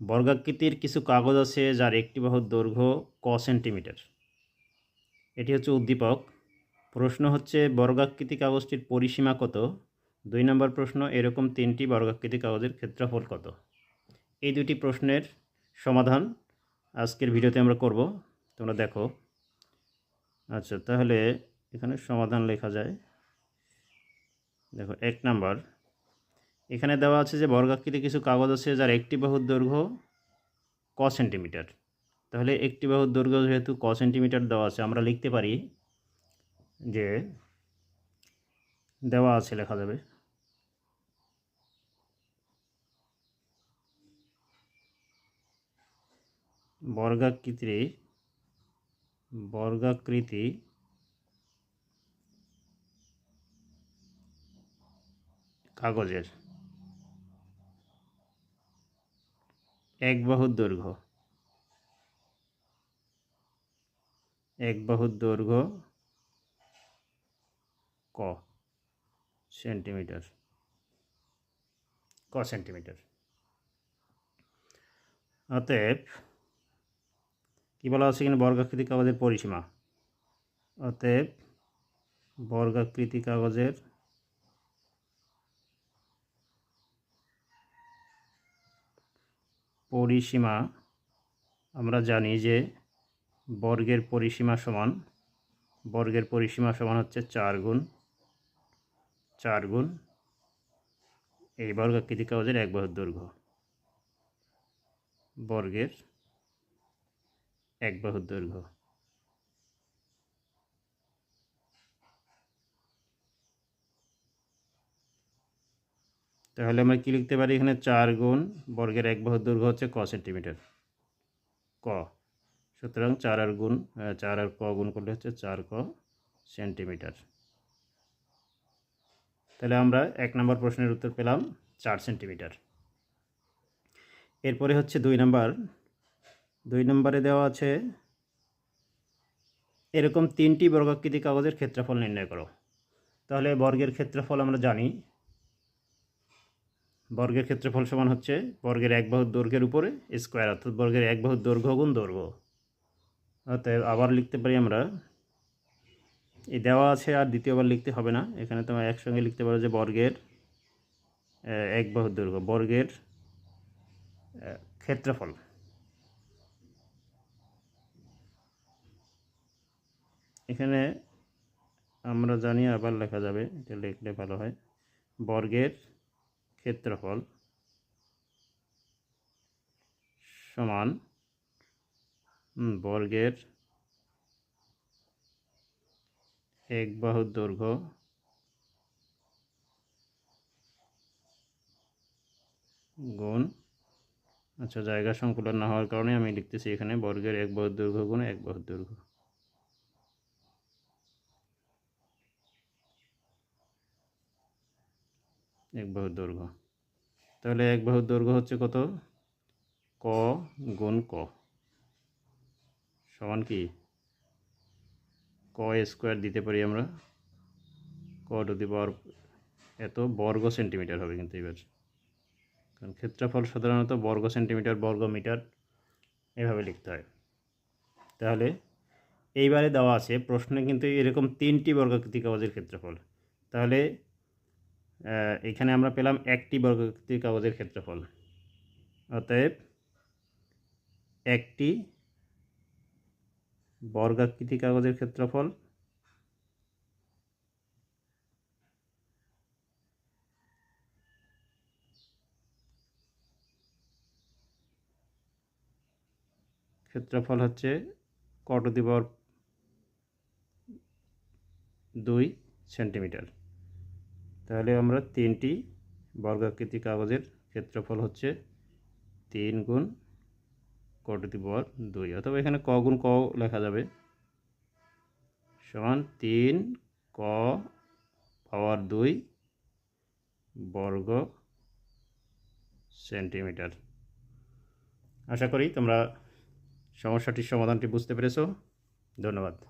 বর্গাকৃতির কিছু কাগজ আছে যার একটি বাহুর দৈর্ঘ্য ক সেন্টিমিটার। এটি হচ্ছে উদ্দীপক। প্রশ্ন হচ্ছে, বর্গাকৃতি কাগজটির পরিসীমা কত? দুই নম্বর প্রশ্ন, এরকম তিনটি বর্গাকৃতি কাগজের ক্ষেত্রফল কত? এই দুটি প্রশ্নের সমাধান আজকের ভিডিওতে আমরা করব। তোমরা দেখো। আচ্ছা তাহলে এখানে সমাধান লেখা যায়। দেখো, এক নাম্বার এখানে দেওয়া আছে যে বর্গাকৃতি কিছু কাগজ আছে যার একটি বাহুর দৈর্ঘ্য ক সেন্টিমিটার। তাহলে একটি বাহুর দৈর্ঘ্য যেহেতু ক সেন্টিমিটার দেওয়া আছে, আমরা লিখতে পারি যে দেওয়া আছে, লেখা যাবে। বর্গাকৃতি বর্গাকৃতি কাগজের এক বাহুর দৈর্ঘ্য। এক বাহুর দৈর্ঘ্য ক সেন্টিমিটার। ক সেন্টিমিটার। অতএব কী বলা আছে এখানে? বর্গাকৃতি কাগজের পরিসীমা। অতএব বর্গাকৃতি কাগজের পরিসীমা আমরা জানি যে বর্গের পরিসীমা সমান, বর্গের পরিসীমা সমান হচ্ছে চার গুণ চার গুণ এই বর্গাকৃতি কাগজের এক বাহুর দৈর্ঘ্য। বর্গের এক বাহুর দৈর্ঘ্য। তাহলে আমরা কী লিখতে পারি? এখানে চার গুণ বর্গের এক বাহুর দৈর্ঘ্য হচ্ছে ক সেন্টিমিটার। ক। সুতরাং চার আর গুণ চার আর ক গুণ করলে হচ্ছে চার ক সেন্টিমিটার। তাহলে আমরা এক নম্বর প্রশ্নের উত্তর পেলাম চার সেন্টিমিটার। এরপরে হচ্ছে দুই নাম্বার। দুই নম্বরে দেওয়া আছে, এরকম তিনটি বর্গাকৃতি কাগজের ক্ষেত্রফল নির্ণয় করো। তাহলে বর্গের ক্ষেত্রফল আমরা জানি বর্গের ক্ষেত্রফল সমান হচ্ছে বর্গের এক বাহুর দৈর্ঘ্যের উপরে স্কোয়ার, অর্থাৎ বর্গের এক বাহুর দৈর্ঘ্য গুণ দৈর্ঘ্য। অতএব আবার লিখতে পারি আমরা, এই দেওয়া আছে আর দ্বিতীয়বার লিখতে হবে না, এখানে তোমরা একসঙ্গে লিখতে পারো যে বর্গের এক বাহুর দৈর্ঘ্য, বর্গের ক্ষেত্রফল। এখানে আমরা জানি আবার লেখা যাবে, এটা লিখলে ভালো হয়। বর্গের ক্ষেত্রফল সমান বর্গের এক বাহুর দৈর্ঘ্য গুণ আচ্ছা জায়গা সংকুলন না হওয়ার কারণে আমি লিখতেছি এখানে বর্গের এক বাহুর দৈর্ঘ্য গুণ এক বাহুর দৈর্ঘ্য। এক বাহুর দৈর্ঘ্য। তাহলে এক বাহুর দৈর্ঘ্য হচ্ছে কত? ক গুণ ক। সমান কি? ক স্কোয়ার দিতে পারি আমরা। ক টু দি পাওয়ার এত বর্গ সেন্টিমিটার হবে কিন্তু এবার। কারণ ক্ষেত্রফল সাধারণত বর্গ সেন্টিমিটার, বর্গ মিটার এভাবে লিখতে হয়। তাহলে এইবারে দেওয়া আছে প্রশ্নে কিন্তু এরকম তিনটি বর্গাকৃতি কাগজের ক্ষেত্রফল। তাহলে এখানে আমরা পেলাম একটি বর্গাকৃতি কাগজের ক্ষেত্রফল। অতএব একটি বর্গাকৃতি কাগজের ক্ষেত্রফল ক্ষেত্রফল হচ্ছে ক টু দি পাওয়ার দুই সেন্টিমিটার। তাহলে আমরা তিনটি বর্গাকৃতি কাগজের ক্ষেত্রফল হচ্ছে তিন গুণ ক টু দুই। অথবা এখানে ক গুণ ক লেখা যাবে। সমান তিন ক পাওয়ার দুই বর্গ সেন্টিমিটার। আশা করি তোমরা সমস্যাটির সমাধানটি বুঝতে পেরেছ। ধন্যবাদ।